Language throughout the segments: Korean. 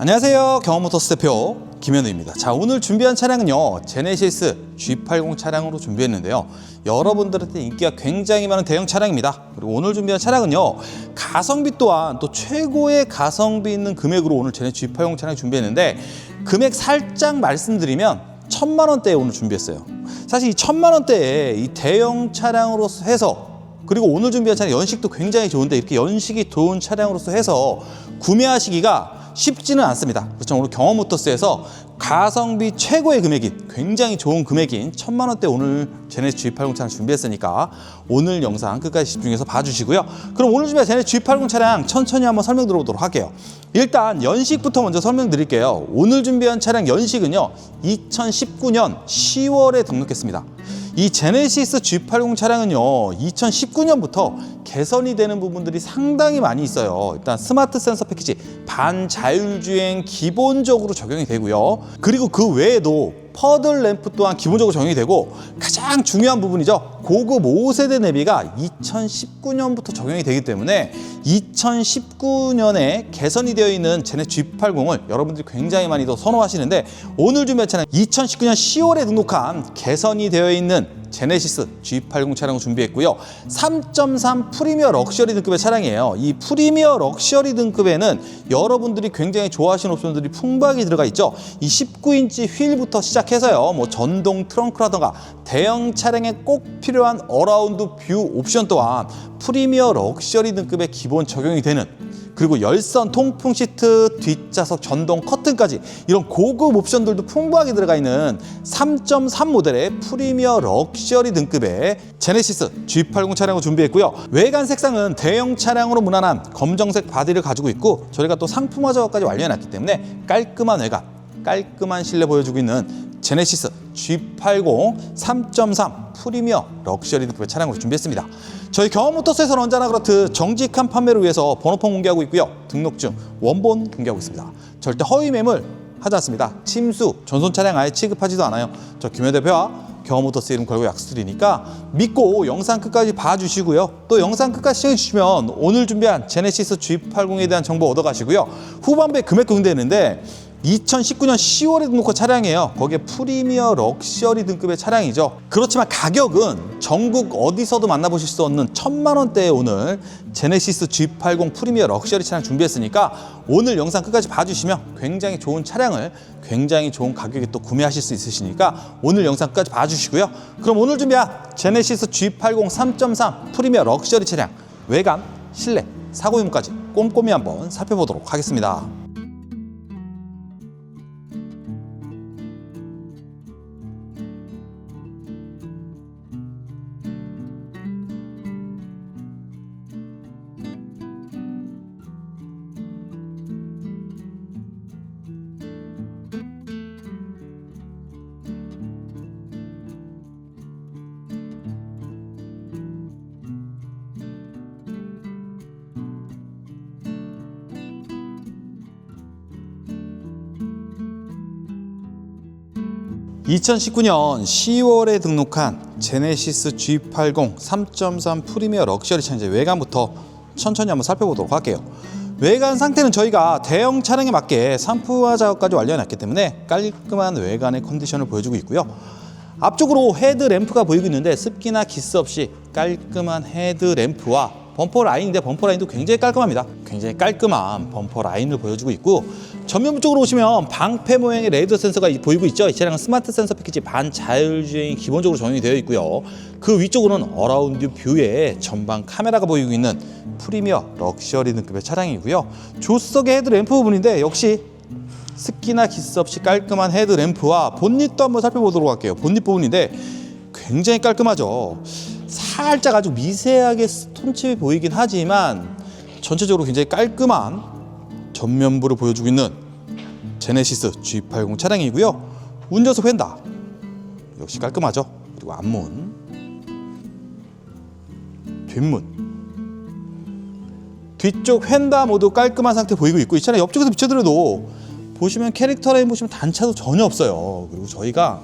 안녕하세요. 경험모터스 대표 김현우입니다. 자, 오늘 준비한 차량은요. 제네시스 G80 차량으로 준비했는데요. 여러분들한테 인기가 굉장히 많은 대형 차량입니다. 그리고 오늘 준비한 차량은요. 가성비 또한 또 최고의 가성비 있는 금액으로 오늘 제네 G80 차량 준비했는데 금액 살짝 말씀드리면 천만 원대에 오늘 준비했어요. 사실 이 천만 원대에 이 대형 차량으로서 해서 그리고 오늘 준비한 차량 연식도 굉장히 좋은데 이렇게 연식이 좋은 차량으로서 해서 구매하시기가 쉽지는 않습니다. 그렇죠. 오늘 경험모터스에서 가성비 최고의 금액인 굉장히 좋은 금액인 천만 원대 오늘 제네스 G80 차량 준비했으니까 오늘 영상 끝까지 집중해서 봐주시고요. 그럼 오늘 준비한 제네스 G80 차량 천천히 한번 설명 들어보도록 할게요. 일단 연식부터 먼저 설명드릴게요. 오늘 준비한 차량 연식은요 2019년 10월에 등록했습니다. 이 제네시스 G80 차량은요 2019년부터 개선이 되는 부분들이 상당히 많이 있어요. 일단 스마트 센서 패키지 반자율주행 기본적으로 적용이 되고요. 그리고 그 외에도 퍼들 램프 또한 기본적으로 적용이 되고 가장 중요한 부분이죠. 고급 5세대 내비가 2019년부터 적용이 되기 때문에 2019년에 개선이 되어 있는 제네 G80을 여러분들이 굉장히 많이 더 선호하시는데 오늘 준비한 차량 2019년 10월에 등록한 개선이 되어 있는 제네시스 G80 차량을 준비했고요. 3.3 프리미어 럭셔리 등급의 차량이에요. 이 프리미어 럭셔리 등급에는 여러분들이 굉장히 좋아하시는 옵션들이 풍부하게 들어가 있죠. 이 19인치 휠부터 시작해서요. 뭐 전동 트렁크라던가 대형 차량에 꼭 필요한 어라운드 뷰 옵션 또한 프리미어 럭셔리 등급에 기본 적용이 되는 그리고 열선 통풍 시트 뒷좌석 전동 커튼까지 이런 고급 옵션들도 풍부하게 들어가 있는 3.3 모델의 프리미어 럭셔리 등급의 제네시스 G80 차량을 준비했고요. 외관 색상은 대형 차량으로 무난한 검정색 바디를 가지고 있고 저희가 또 상품화 작업까지 완료해놨기 때문에 깔끔한 외관, 깔끔한 실내 보여주고 있는 제네시스 G80 3.3 프리미어 럭셔리 등급의 차량으로 준비했습니다. 저희 경험모터스에서는 언제나 그렇듯 정직한 판매를 위해서 번호판 공개하고 있고요. 등록증, 원본 공개하고 있습니다. 절대 허위 매물 하지 않습니다. 침수, 전손 차량 아예 취급하지도 않아요. 저 김현 대표와 경험모터스 이름 걸고 약속드리니까 믿고 영상 끝까지 봐주시고요. 또 영상 끝까지 시청해주시면 오늘 준비한 제네시스 G80에 대한 정보 얻어가시고요. 후반부에 금액 공개되는데 2019년 10월에 등록한 차량이에요. 거기에 프리미어 럭셔리 등급의 차량이죠. 그렇지만 가격은 전국 어디서도 만나보실 수 없는 천만 원대에 오늘 제네시스 G80 프리미어 럭셔리 차량 준비했으니까 오늘 영상 끝까지 봐주시면 굉장히 좋은 차량을 굉장히 좋은 가격에 또 구매하실 수 있으시니까 오늘 영상 끝까지 봐주시고요. 그럼 오늘 준비한 제네시스 G80 3.3 프리미어 럭셔리 차량 외관, 실내, 사고 유무까지 꼼꼼히 한번 살펴보도록 하겠습니다. 2019년 10월에 등록한 제네시스 G80 3.3 프리미어 럭셔리 차량 이제 외관부터 천천히 한번 살펴보도록 할게요. 외관 상태는 저희가 대형 차량에 맞게 상품화 작업까지 완료해놨기 때문에 깔끔한 외관의 컨디션을 보여주고 있고요. 앞쪽으로 헤드 램프가 보이고 있는데 습기나 기스 없이 깔끔한 헤드 램프와 범퍼 라인인데 범퍼 라인도 굉장히 깔끔합니다. 굉장히 깔끔한 범퍼 라인을 보여주고 있고 전면부 쪽으로 오시면 방패 모양의 레이더 센서가 보이고 있죠. 이 차량은 스마트 센서 패키지 반 자율주행이 기본적으로 적용이 되어 있고요. 그 위쪽으로는 어라운드 뷰에 전방 카메라가 보이고 있는 프리미어 럭셔리 등급의 차량이고요. 조수석의 헤드 램프 부분인데 역시 습기나 기스 없이 깔끔한 헤드 램프와 본닛도 한번 살펴보도록 할게요. 본닛 부분인데 굉장히 깔끔하죠. 살짝 아주 미세하게 스톤칩이 보이긴 하지만 전체적으로 굉장히 깔끔한 전면부를 보여주고 있는 제네시스 G80 차량이고요. 운전석 휀다 역시 깔끔하죠. 그리고 앞문, 뒷문, 뒤쪽 휀다 모두 깔끔한 상태 보이고 있고 이 차량 옆쪽에서 비춰드려도 보시면 캐릭터 라인 보시면 단차도 전혀 없어요. 그리고 저희가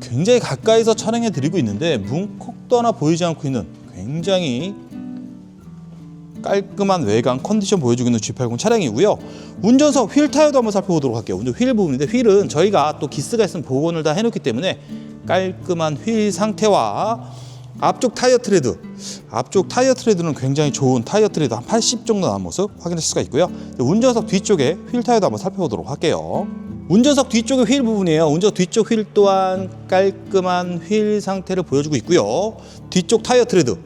굉장히 가까이서 촬영해 드리고 있는데 문콕도 하나 보이지 않고 있는 굉장히 깔끔한 외관 컨디션 보여주고 있는 G80 차량이고요. 운전석 휠 타이어도 한번 살펴보도록 할게요. 운전 휠 부분인데 휠은 저희가 또 기스가 있으면 복원을 다 해놓기 때문에 깔끔한 휠 상태와 앞쪽 타이어 트레드 앞쪽 타이어 트레드는 굉장히 좋은 타이어 트레드 한 80 정도 나온 모습 확인하실 수가 있고요 운전석 뒤쪽에 휠 타이어도 한번 살펴보도록 할게요 운전석 뒤쪽의 휠 부분이에요. 운전석 뒤쪽 휠 또한 깔끔한 휠 상태를 보여주고 있고요. 뒤쪽 타이어 트레드.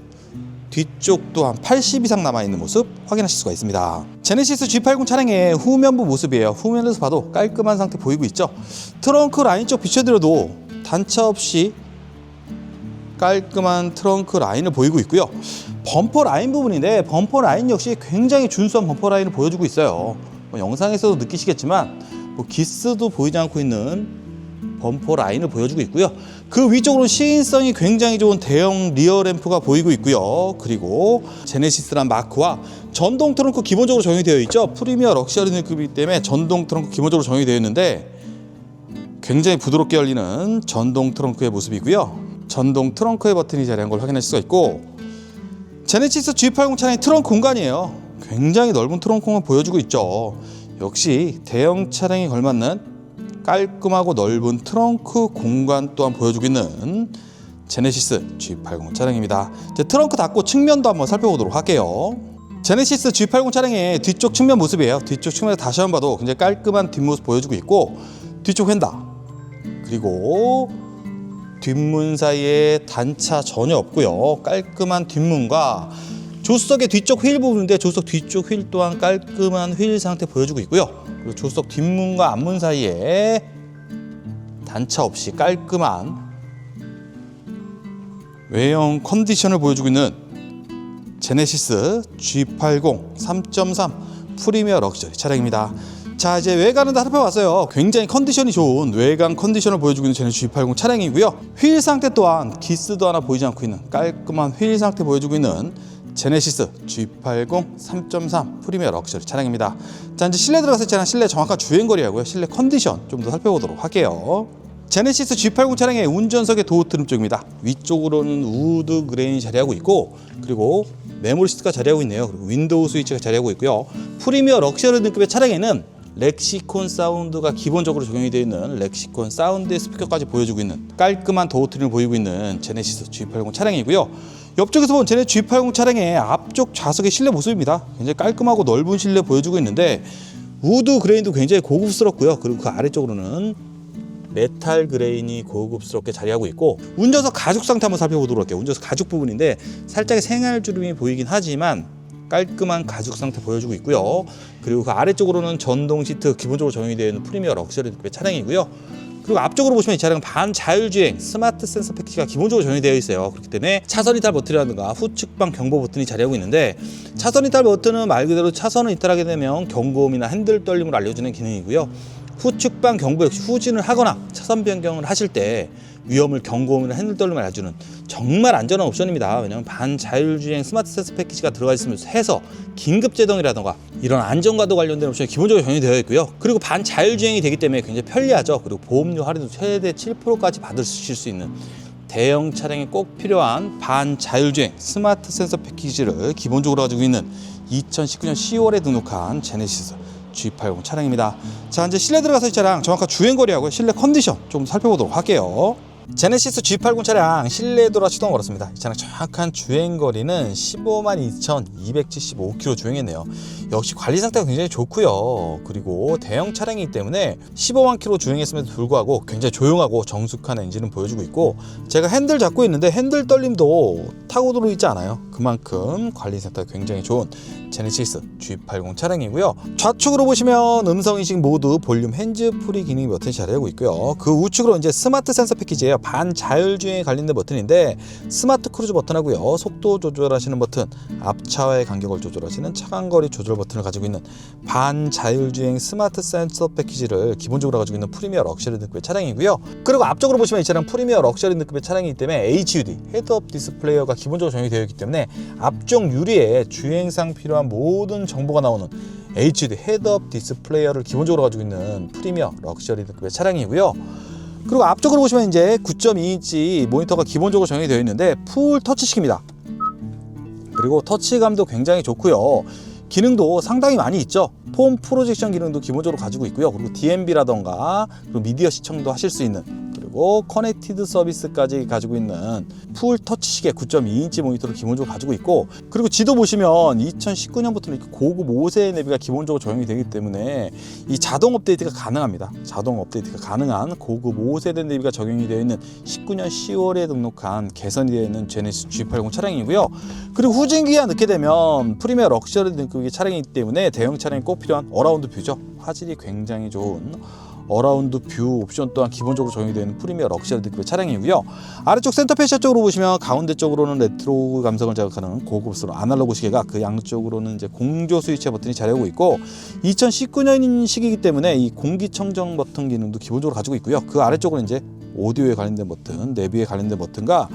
뒤쪽 또한 80 이상 남아있는 모습 확인하실 수가 있습니다. 제네시스 G80 차량의 후면부 모습이에요. 후면에서 봐도 깔끔한 상태 보이고 있죠? 트렁크 라인 쪽 비춰드려도 단차 없이 깔끔한 트렁크 라인을 보이고 있고요. 범퍼 라인 부분인데 범퍼 라인 역시 굉장히 준수한 범퍼 라인을 보여주고 있어요. 뭐 영상에서도 느끼시겠지만 뭐 기스도 보이지 않고 있는 범퍼 라인을 보여주고 있고요. 그 위쪽으로 시인성이 굉장히 좋은 대형 리어 램프가 보이고 있고요. 그리고 제네시스란 마크와 전동 트렁크 기본적으로 적용이 되어 있죠. 프리미어 럭셔리 느낌이기 때문에 전동 트렁크 기본적으로 적용이 되어 있는데 굉장히 부드럽게 열리는 전동 트렁크의 모습이고요. 전동 트렁크의 버튼이 자리한 걸 확인할 수가 있고 제네시스 G80 차량의 트렁크 공간이에요. 굉장히 넓은 트렁크만 보여주고 있죠. 역시 대형 차량에 걸맞는 깔끔하고 넓은 트렁크 공간 또한 보여주고 있는 제네시스 G80 차량입니다. 트렁크 닫고 측면도 한번 살펴보도록 할게요. 제네시스 G80 차량의 뒤쪽 측면 모습이에요. 뒤쪽 측면에 다시 한번 봐도 굉장히 깔끔한 뒷모습 보여주고 있고 뒤쪽 휀다 그리고 뒷문 사이에 단차 전혀 없고요. 깔끔한 뒷문과 조수석의 뒤쪽 휠 부분인데 조수석 뒤쪽 휠 또한 깔끔한 휠 상태 보여주고 있고요. 그리고 조수석 뒷문과 앞문 사이에 단차 없이 깔끔한 외형 컨디션을 보여주고 있는 제네시스 G80 3.3 프리미어 럭셔리 차량입니다. 자 이제 외관은 다 살펴봤어요. 굉장히 컨디션이 좋은 외관 컨디션을 보여주고 있는 제네시스 G80 차량이고요. 휠 상태 또한 기스도 하나 보이지 않고 있는 깔끔한 휠 상태 보여주고 있는 제네시스 G80 3.3 프리미어 럭셔리 차량입니다. 자 이제 실내 들어갔을 때는 실내 정확한 주행거리하고요. 실내 컨디션 좀 더 살펴보도록 할게요. 제네시스 G80 차량의 운전석의 도어 트림 쪽입니다. 위쪽으로는 우드 그레인이 자리하고 있고 그리고 메모리 시트가 자리하고 있네요. 그리고 윈도우 스위치가 자리하고 있고요. 프리미어 럭셔리 등급의 차량에는 렉시콘 사운드가 기본적으로 적용이 되어 있는 렉시콘 사운드 스피커까지 보여주고 있는 깔끔한 도어 트림을 보이고 있는 제네시스 G80 차량이고요. 옆쪽에서 본 제네 G80 차량의 앞쪽 좌석의 실내 모습입니다. 굉장히 깔끔하고 넓은 실내 보여주고 있는데 우드 그레인도 굉장히 고급스럽고요. 그리고 그 아래쪽으로는 메탈 그레인이 고급스럽게 자리하고 있고 운전석 가죽 상태 한번 살펴보도록 할게요. 운전석 가죽 부분인데 살짝의 생활 주름이 보이긴 하지만 깔끔한 가죽 상태 보여주고 있고요. 그리고 그 아래쪽으로는 전동 시트 기본적으로 적용이 되어 있는 프리미어 럭셔리 급의 차량이고요. 그리고 앞쪽으로 보시면 이 차량은 반자율주행 스마트 센서 패키지가 기본적으로 적용이 되어 있어요. 그렇기 때문에 차선 이탈 버튼이라든가 후측방 경보 버튼이 자리하고 있는데 차선 이탈 버튼은 말 그대로 차선을 이탈하게 되면 경고음이나 핸들 떨림을 알려주는 기능이고요. 후측방 경보 역시 후진을 하거나 차선 변경을 하실 때 위험을 경고음이나 핸들 떨림을 알려주는 정말 안전한 옵션입니다. 왜냐하면 반자율주행 스마트 센서 패키지가 들어가 있으면 해서 긴급 제동이라던가 이런 안전과도 관련된 옵션이 기본적으로 적용이 되어 있고요. 그리고 반자율주행이 되기 때문에 굉장히 편리하죠. 그리고 보험료 할인도 최대 7%까지 받으실 수 있는 대형 차량에 꼭 필요한 반자율주행 스마트 센서 패키지를 기본적으로 가지고 있는 2019년 10월에 등록한 제네시스 G80 차량입니다. 자 이제 실내 들어가서 이 차량 정확한 주행거리하고 실내 컨디션 좀 살펴보도록 할게요. 제네시스 G80 차량 실내 도로 시동 걸었습니다. 이 차량 정확한 주행거리는 15만 2,275km 주행했네요. 역시 관리 상태가 굉장히 좋고요. 그리고 대형 차량이기 때문에 15만 km 주행했음에도 불구하고 굉장히 조용하고 정숙한 엔진을 보여주고 있고 제가 핸들 잡고 있는데 핸들 떨림도 타고 들어 있지 않아요. 그만큼 관리 상태가 굉장히 좋은 제네시스 G80 차량이고요. 좌측으로 보시면 음성 인식 모드, 볼륨, 핸즈프리 기능이 버튼이 자리하고 있고요. 그 우측으로 이제 스마트 센서 패키지예요. 반 자율주행에 관련된 버튼인데 스마트 크루즈 버튼하고요. 속도 조절하시는 버튼, 앞차와의 간격을 조절하시는 차간거리 조절 버튼을 가지고 있는 반 자율주행 스마트 센서 패키지를 기본적으로 가지고 있는 프리미어 럭셔리 등급의 차량이고요. 그리고 앞쪽으로 보시면 이 차량 프리미어 럭셔리 등급의 차량이기 때문에 HUD 헤드업 디스플레이어가 기본적으로 적용이 되어 있기 때문에 앞쪽 유리에 주행상 필요한 모든 정보가 나오는 HD 헤드업 디스플레이어를 기본적으로 가지고 있는 프리미어 럭셔리 등급의 차량이고요. 그리고 앞쪽으로 보시면 이제 9.2인치 모니터가 기본적으로 적용이 되어 있는데 풀 터치식입니다. 그리고 터치감도 굉장히 좋고요. 기능도 상당히 많이 있죠. 폼 프로젝션 기능도 기본적으로 가지고 있고요. 그리고 DMB라던가 그리고 미디어 시청도 하실 수 있는 그리고 커넥티드 서비스까지 가지고 있는 풀 터치 시계 9.2인치 모니터를 기본적으로 가지고 있고 그리고 지도 보시면 2019년부터는 이렇게 고급 5세 내비가 기본적으로 적용이 되기 때문에 이 자동 업데이트가 가능합니다. 자동 업데이트가 가능한 고급 5세대 내비가 적용이 되어 있는 19년 10월에 등록한 개선이 되어 있는 제네시스 G80 차량이고요. 그리고 후진기가 넣게 되면 프리미어 럭셔리 등급의 차량이기 때문에 대형 차량에 꼭 필요한 어라운드 뷰죠. 화질이 굉장히 좋은 어라운드 뷰 옵션 또한 기본적으로 적용이 되는 프리미어 럭셔리 등급의 차량이고요. 아래쪽 센터 페시아 쪽으로 보시면 가운데 쪽으로는 레트로 감성을 자극하는 고급스러운 아날로그 시계가 그 양쪽으로는 이제 공조 스위치 버튼이 자리하고 있고 2019년 시기이기 때문에 이 공기청정 버튼 기능도 기본적으로 가지고 있고요. 그 아래쪽으로 이제 오디오에 관련된 버튼, 내비에 관련된 버튼과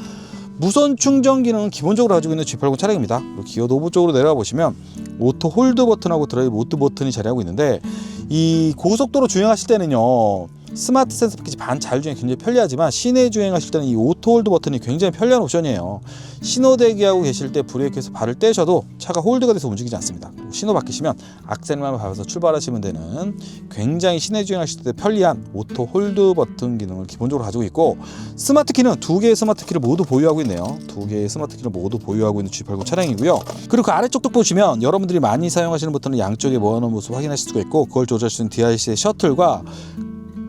무선 충전 기능은 기본적으로 가지고 있는 G80 차량입니다. 기어 노브 쪽으로 내려가 보시면 오토 홀드 버튼하고 드라이브 모드 버튼이 자리하고 있는데 이 고속도로 주행하실 때는요 스마트 센서 패키지 반 자율주행 굉장히 편리하지만 시내 주행하실 때는 이 오토 홀드 버튼이 굉장히 편리한 옵션이에요. 신호 대기하고 계실 때 브레이크에서 발을 떼셔도 차가 홀드가 돼서 움직이지 않습니다. 신호 바뀌시면 악셀만 밟아서 출발하시면 되는 굉장히 시내 주행하실 때 편리한 오토 홀드 버튼 기능을 기본적으로 가지고 있고 스마트 키는 두 개의 스마트 키를 모두 보유하고 있네요. 두 개의 스마트 키를 모두 보유하고 있는 G80 차량이고요. 그리고 그 아래쪽도 보시면 여러분들이 많이 사용하시는 버튼은 양쪽에 모아놓은 모습 확인하실 수가 있고 그걸 조절할 수 있는 DIC의 셔틀과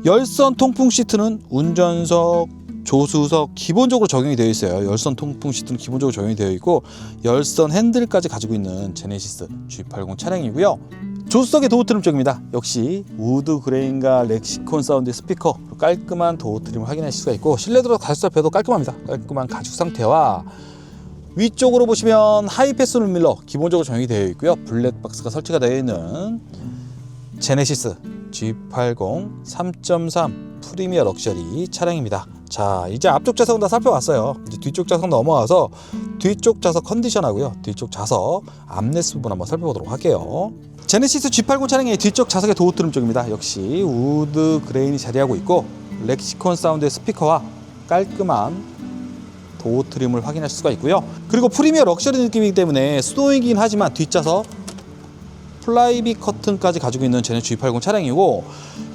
열선 통풍 시트는 운전석, 조수석 기본적으로 적용이 되어 있어요. 열선 통풍 시트는 기본적으로 적용이 되어 있고 열선 핸들까지 가지고 있는 제네시스 G80 차량이고요. 조수석의 도어 트림 쪽입니다. 역시 우드 그레인과 렉시콘 사운드의 스피커 깔끔한 도어 트림을 확인하실 수가 있고 실내 들어 다시 살펴도 깔끔합니다. 깔끔한 가죽 상태와 위쪽으로 보시면 하이패스 룰밀러 기본적으로 적용이 되어 있고요. 블랙 박스가 설치가 되어 있는 제네시스 G80 3.3 프리미어 럭셔리 차량입니다. 자, 이제 앞쪽 좌석은 다 살펴봤어요. 이제 뒤쪽 좌석 넘어가서 뒤쪽 좌석 컨디션하고요. 뒤쪽 좌석 암레스 부분 한번 살펴보도록 할게요. 제네시스 G80 차량의 뒤쪽 좌석의 도어 트림 쪽입니다. 역시 우드 그레인이 자리하고 있고 렉시콘 사운드의 스피커와 깔끔한 도어 트림을 확인할 수가 있고요. 그리고 프리미어 럭셔리 느낌이기 때문에 수동이긴 하지만 뒷좌석 플라이비 커튼까지 가지고 있는 제네 G80 차량이고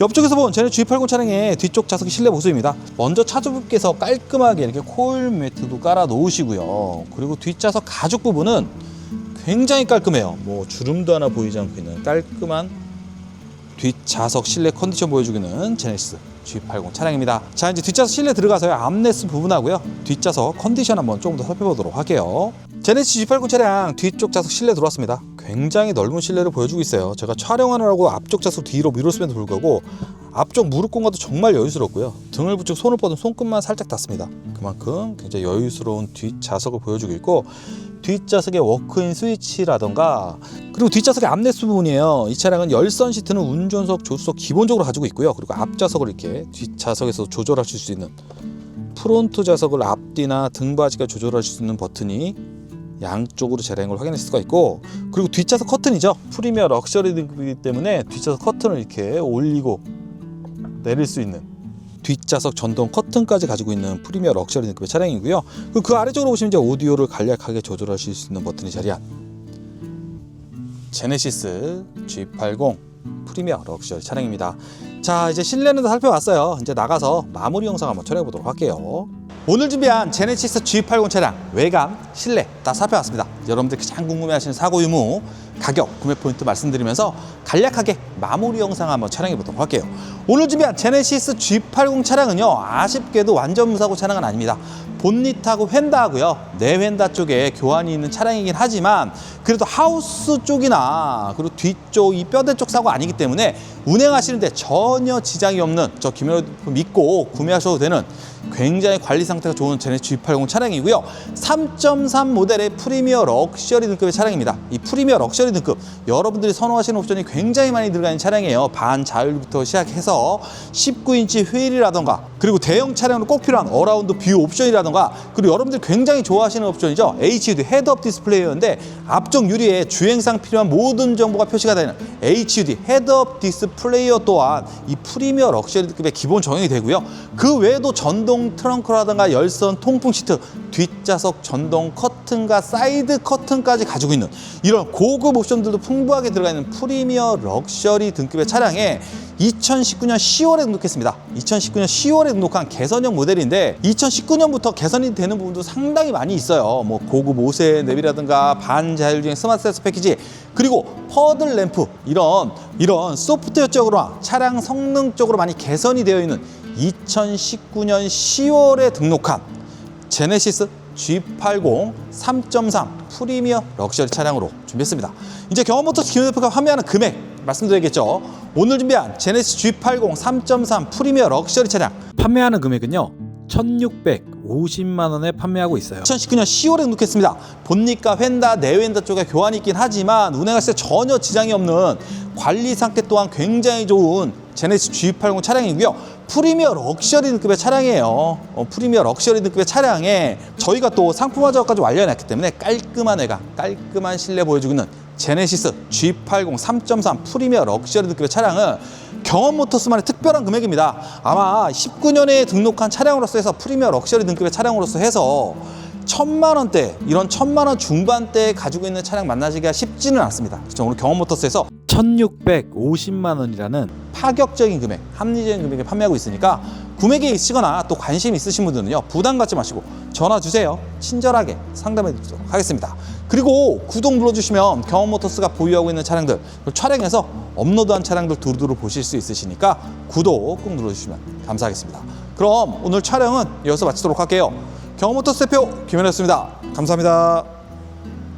옆쪽에서 본 제네 G80 차량의 뒤쪽 좌석이 실내 모습입니다. 먼저 차주분께서 깔끔하게 이렇게 코일 매트도 깔아 놓으시고요. 그리고 뒷좌석 가죽 부분은 굉장히 깔끔해요. 뭐 주름도 하나 보이지 않고 있는 깔끔한 뒷좌석 실내 컨디션 보여주기는 제네시스 G80 차량입니다. 자 이제 뒷좌석 실내 들어가서요 암레스 부분하고요 뒷좌석 컨디션 한번 조금 더 살펴보도록 할게요. 제네시스 G80 차량 뒤쪽 좌석 실내 들어왔습니다. 굉장히 넓은 실내를 보여주고 있어요. 제가 촬영하느라고 앞쪽 좌석 뒤로 밀었음에도 불구하고 앞쪽 무릎 공간도 정말 여유스럽고요. 등을 붙이고 손을 뻗으면 손끝만 살짝 닿습니다. 그만큼 굉장히 여유스러운 뒷좌석을 보여주고 있고 뒷좌석의 워크인 스위치라던가 그리고 뒷좌석의 암레스 부분이에요. 이 차량은 열선 시트는 운전석, 조수석 기본적으로 가지고 있고요. 그리고 앞좌석을 이렇게 뒷좌석에서 조절하실 수 있는 프론트 좌석을 앞뒤나 등받이가 조절하실 수 있는 버튼이 양쪽으로 재량을 확인할 수가 있고 그리고 뒷좌석 커튼이죠. 프리미어 럭셔리 등급이기 때문에 뒷좌석 커튼을 이렇게 올리고 내릴 수 있는 뒷좌석 전동 커튼까지 가지고 있는 프리미어 럭셔리 등급의 차량이고요. 그 아래쪽으로 보시면 이제 오디오를 간략하게 조절하실 수 있는 버튼이 자리한 제네시스 G80 프리미어 럭셔리 차량입니다. 자 이제 실내는 다 살펴봤어요. 이제 나가서 마무리 영상 한번 촬영해 보도록 할게요. 오늘 준비한 제네시스 G80 차량 외관, 실내 다 살펴봤습니다. 여러분들 가장 궁금해하시는 사고 유무, 가격, 구매 포인트 말씀드리면서 간략하게 마무리 영상 한번 촬영해 보도록 할게요. 오늘 준비한 제네시스 G80 차량은요 아쉽게도 완전 무사고 차량은 아닙니다. 본닛하고 휀다하고요 내휀다 쪽에 교환이 있는 차량이긴 하지만 그래도 하우스 쪽이나 그리고 뒤쪽 이 뼈대 쪽 사고 아니기 때문에 운행하시는데 전혀 지장이 없는 저 김현우 믿고 구매하셔도 되는 굉장히 관리 상태가 좋은 제네 G80 차량이고요. 3.3 모델의 프리미어 럭셔리 등급의 차량입니다. 이 프리미어 럭셔리 등급 여러분들이 선호하시는 옵션이 굉장히 많이 들어가 있는 차량이에요. 반 자율부터 시작해서 19인치 휠이라던가 그리고 대형 차량으로 꼭 필요한 어라운드 뷰 옵션이라던가 그리고 여러분들이 굉장히 좋아하시는 옵션이죠. HUD 헤드업 디스플레이어인데 앞쪽 유리에 주행상 필요한 모든 정보가 표시가 되는 HUD 헤드업 디스플레이어 또한 이 프리미어 럭셔리 등급의 기본 적용이 되고요. 그 외에도 전동 트렁크라든가 열선 통풍 시트 뒷좌석 전동 커튼과 사이드 커튼까지 가지고 있는 이런 고급 옵션들도 풍부하게 들어가 있는 프리미어 럭셔리 등급의 차량에 2019년 10월에 등록했습니다. 2019년 10월에 등록한 개선형 모델인데 2019년부터 개선이 되는 부분도 상당히 많이 있어요. 뭐 고급 5세 내비라든가 반자율주행 스마트 센서 패키지 그리고 퍼들 램프 이런 이런 소프트웨어적으로나 차량 성능적으로 많이 개선이 되어 있는 2019년 10월에 등록한 제네시스 G80 3.3 프리미어 럭셔리 차량으로 준비했습니다. 이제 경험모터스 김 대표가 판매하는 금액 말씀드리겠죠. 오늘 준비한 제네시스 G80 3.3 프리미어 럭셔리 차량 판매하는 금액은요 1650만 원에 판매하고 있어요 2019년 10월에 등록했습니다. 본니까 휀다, 내휀다 쪽에 교환이 있긴 하지만 운행했을 때 전혀 지장이 없는 관리 상태 또한 굉장히 좋은 제네시스 G80 차량이고요. 프리미어 럭셔리 등급의 차량이에요. 어, 프리미어 럭셔리 등급의 차량에 저희가 또 상품화 작업까지 완료해놨기 때문에 깔끔한 애가 깔끔한 실내 보여주고 있는 제네시스 G80 3.3 프리미어 럭셔리 등급의 차량은 경험 모터스만의 특별한 금액입니다. 아마 19년에 등록한 차량으로서 해서 프리미어 럭셔리 등급의 차량으로서 해서 천만 원대 이런 천만 원 중반대에 가지고 있는 차량 만나기가 쉽지는 않습니다. 그렇죠? 오늘 경험 모터스에서 1650만 원이라는 파격적인 금액, 합리적인 금액에 판매하고 있으니까 구매 계획 있으거나 또 관심 있으신 분들은요 부담 갖지 마시고 전화 주세요. 친절하게 상담해 드리도록 하겠습니다. 그리고 구독 눌러주시면 경험 모터스가 보유하고 있는 차량들 촬영해서 업로드한 차량들 두루두루 보실 수 있으시니까 구독 꼭 눌러주시면 감사하겠습니다. 그럼 오늘 촬영은 여기서 마치도록 할게요. 경험 모터스 대표 김현이었습니다. 감사합니다